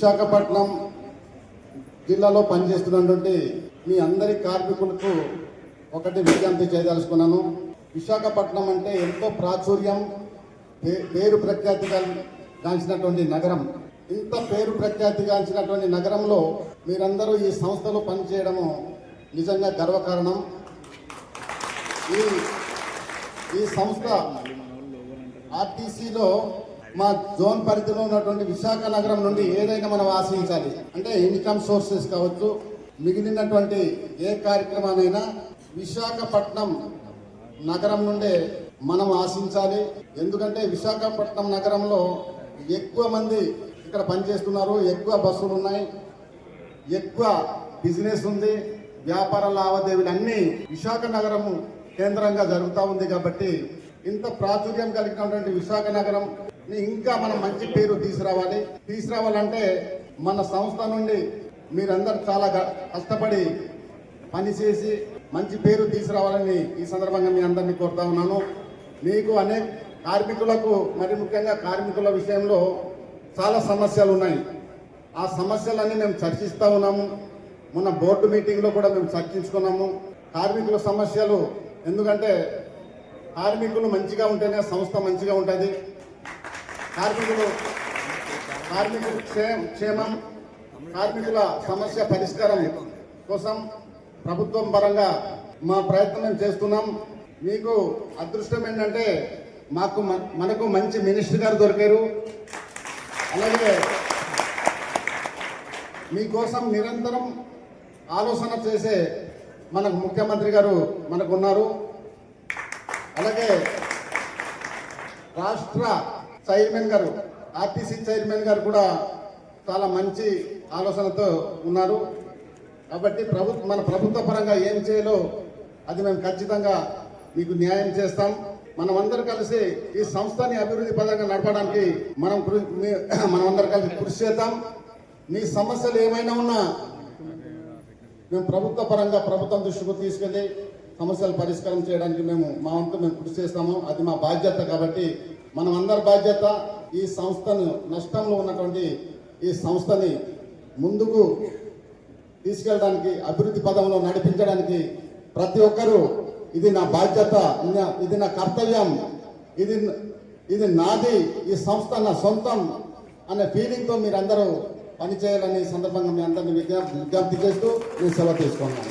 విశాఖపట్నం జిల్లాలో పనిచేస్తున్నటువంటి మీ అందరి కార్మికులకు ఒకటి విజ్ఞప్తి చేయదలుచుకున్నాను. విశాఖపట్నం అంటే ఎంతో ప్రాచుర్యం పేరు ప్రఖ్యాతిగా గాంచినటువంటి నగరం. ఇంత పేరు ప్రఖ్యాతి గాంచినటువంటి నగరంలో మీరందరూ ఈ సంస్థలో పనిచేయడము నిజంగా గర్వకారణం. ఈ ఈ సంస్థ ఆర్టీసీలో మా జోన్ పరిధిలో ఉన్నటువంటి విశాఖ నగరం నుండి ఏదైనా మనం ఆశించాలి. అంటే ఇన్కమ్ సోర్సెస్ కావచ్చు మిగిలినటువంటి ఏ కార్యక్రమానైనా విశాఖపట్నం నగరం నుండే మనం ఆశించాలి. ఎందుకంటే విశాఖపట్నం నగరంలో ఎక్కువ మంది ఇక్కడ పనిచేస్తున్నారు ఎక్కువ బస్సులు ఉన్నాయి ఎక్కువ బిజినెస్ ఉంది వ్యాపార లావాదేవీలు అన్నీ విశాఖ నగరము కేంద్రంగా జరుగుతూ ఉంది కాబట్టి ఇంత ప్రాచుర్యం కలిగినటువంటి విశాఖ నగరం ఇంకా మనం మంచి పేరు తీసుకురావాలి. తీసుకురావాలంటే మన సంస్థ నుండి మీరందరూ చాలా కష్టపడి పనిచేసి మంచి పేరు తీసుకురావాలని ఈ సందర్భంగా మీ అందరినీ కోరుతా ఉన్నాను. మీకు అనేక కార్మికులకు మరి ముఖ్యంగా కార్మికుల విషయంలో చాలా సమస్యలు ఉన్నాయి. ఆ సమస్యలన్నీ మేము చర్చిస్తూ ఉన్నాము. మొన్న బోర్డు మీటింగ్లో కూడా మేము చర్చించుకున్నాము. కార్మికుల సమస్యలు ఎందుకంటే కార్మికులు మంచిగా ఉంటేనే సంస్థ మంచిగా ఉంటుంది. కార్మికులు కార్మికుల క్షేమం కార్మికుల సమస్య పరిష్కారం కోసం ప్రభుత్వం పరంగా మా ప్రయత్నం చేస్తున్నాం. మీకు అదృష్టం ఏంటంటే మాకు మనకు మంచి మినిస్టర్ గారు దొరికారు. అలాగే మీకోసం నిరంతరం ఆలోచన చేసే మనకు ముఖ్యమంత్రి గారు మనకు ఉన్నారు అలాగే రాష్ట్ర చైర్మన్ గారు ఆర్టీసీ చైర్మన్ గారు కూడా చాలా మంచి ఆలోచనతో ఉన్నారు. కాబట్టి ప్రభు మన ప్రభుత్వ పరంగా ఏం చేయాలో అది మేము ఖచ్చితంగా మీకు న్యాయం చేస్తాం. మనం కలిసి ఈ సంస్థని అభివృద్ధి పరంగా నడపడానికి మనం కృ- మనం అందరూ కలిసి కృషి చేద్దాం. మీ సమస్యలు ఏమైనా ఉన్నా మేము ప్రభుత్వ పరంగా ప్రభుత్వం దృష్టికి తీసుకెళ్ళి సమస్యలు పరిష్కారం చేయడానికి మేము మా వంతు మేము కృషి చేస్తాము. అది మా బాధ్యత కాబట్టి మనం అందరి బాధ్యత ఈ సంస్థను నష్టంలో ఉన్నటువంటి ఈ సంస్థని ముందుకు తీసుకెళ్ళడానికి అభివృద్ధి పదంలో నడిపించడానికి ప్రతి ఒక్కరూ ఇది నా బాధ్యత ఇది నా కర్తవ్యం ఇది ఇది నాది ఈ సంస్థ నా సొంతం అనే ఫీలింగ్తో మీరందరూ పనిచేయాలని ఈ సందర్భంగా మీ అందరిని విజ్ఞప్తి విజ్ఞప్తి చేస్తూ నేను సెలవు తీసుకున్నాను.